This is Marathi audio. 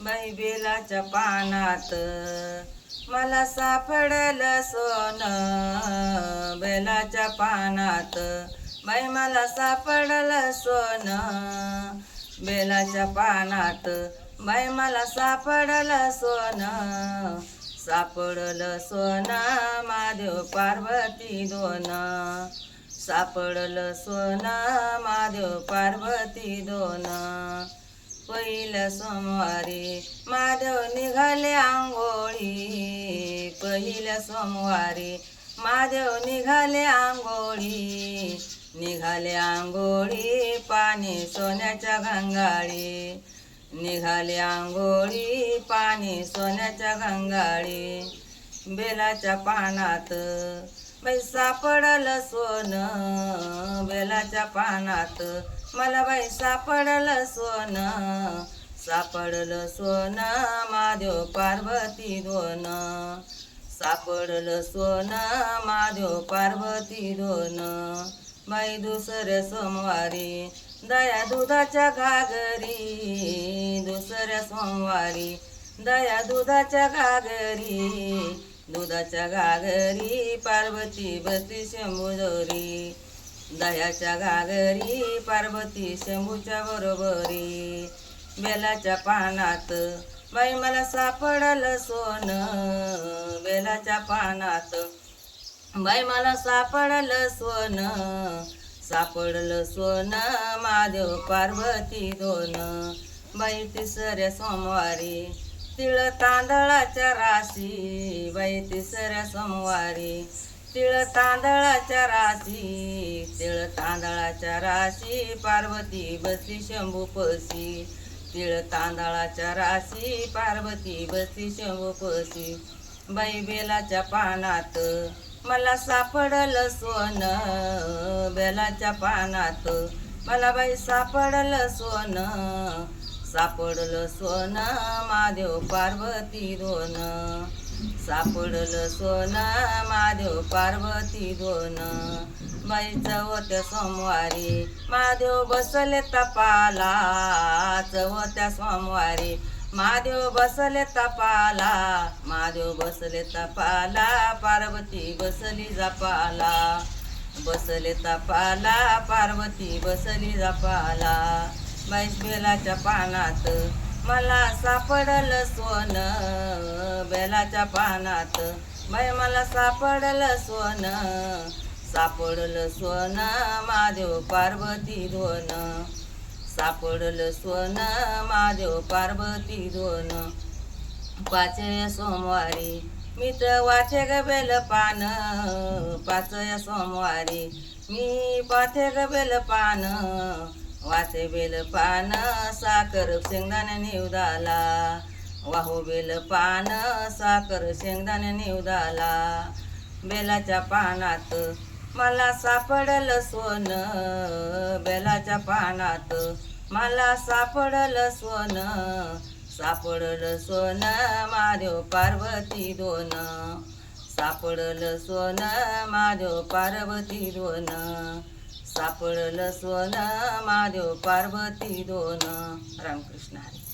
बैबेलाच्या बेलाच्या पानात. मला सापडलं सोनं बेलाच्या पानात. बाई मला सापडलं सोनं बेलाच्या पानात. बाई मला सापडलं सोनं सापडलं सोनं महादेव पार्वती दोन. सापडलं सोनं महादेव पार्वती दोन. पहिल्या सोमवारी महादेव निघाले आंघोळी. पहिल्या सोमवारी महादेव निघाले आंघोळी. निघाले आंघोळी पाणी सोन्याच्या गंगाळी निघाले आंघोळी पाणी सोन्याच्या गंगाळी बेलाच्या पानात बाई सापडलं सोन बेलाच्या पानात. मला बाई सापडलं सोन सापडलं सोन महादेव पार्वती दोन. सापडलं सोन महादेव पार्वती दोन. बाई दुसऱ्या सोमवारी दया दुधाच्या घागरी. दुसऱ्या सोमवारी दया दुधाच्या घागरी. दुधाच्या घागरी पार्वती बसली शंभूजोरी. दह्याच्या घागरी पार्वती शंभूच्या बरोबरी. बेलाच्या पानात बाई मला सापडलं सोन. बेलाच्या पानात बाई मला सापडलं सोन. सापडलं सोन महादेव पार्वती दोन. बाई तिसऱ्या सोमवारी तिळ तांदळाच्या राशी बाई तिसऱ्या सोमवारी. तिळ तांदळाच्या राशी तिळ तांदळाच्या राशी पार्वती बसली शंभूपशी तिळ तांदळाच्या राशी पार्वती बसली शंभूपशी बाई बेलाच्या पानात मला सापडलं सोनं. बेलाच्या पानात मला बाई सापडलं सोनं. सापडलं सोनं महादेव पार्वती दोन. सापडलं सोनं महादेव पार्वती दोन. बाई होत्या सोमवारी महादेव बसले तपाला चवत्या सोमवारी. महादेव बसले तपाला महादेव बसले तपाला पार्वती बसली जपाला. बसले तपाला पार्वती बसली जपाला. बाईस बेलाच्या पानात. मला सापडलं सोनं बेलाच्या पानात. बाई मला सापडलं सोनं सापडलं सोनं महादेव पार्वती दोन सापडलं सोनं महादेव पार्वती दोन पाचव्या सोमवारी मी तर वाचे ग बेल पान. पाचव्या सोमवारी मी पाथे ग बेल पान. वाचे बेल पान साखर शेंगदाणे निवदाला. वाहू बेल पान साखर शेंगदाणे निवदाला. बेलाच्या पानात मला सापडलं सोन. बेलाच्या पानात मला सापडलं सोन. सापडलं सोनं महादेव पार्वती दोन. सापडलं सोन महादेव पार्वती दोन. सापडलं सोनं महादेव पार्वती दोन. रामकृष्ण हरी.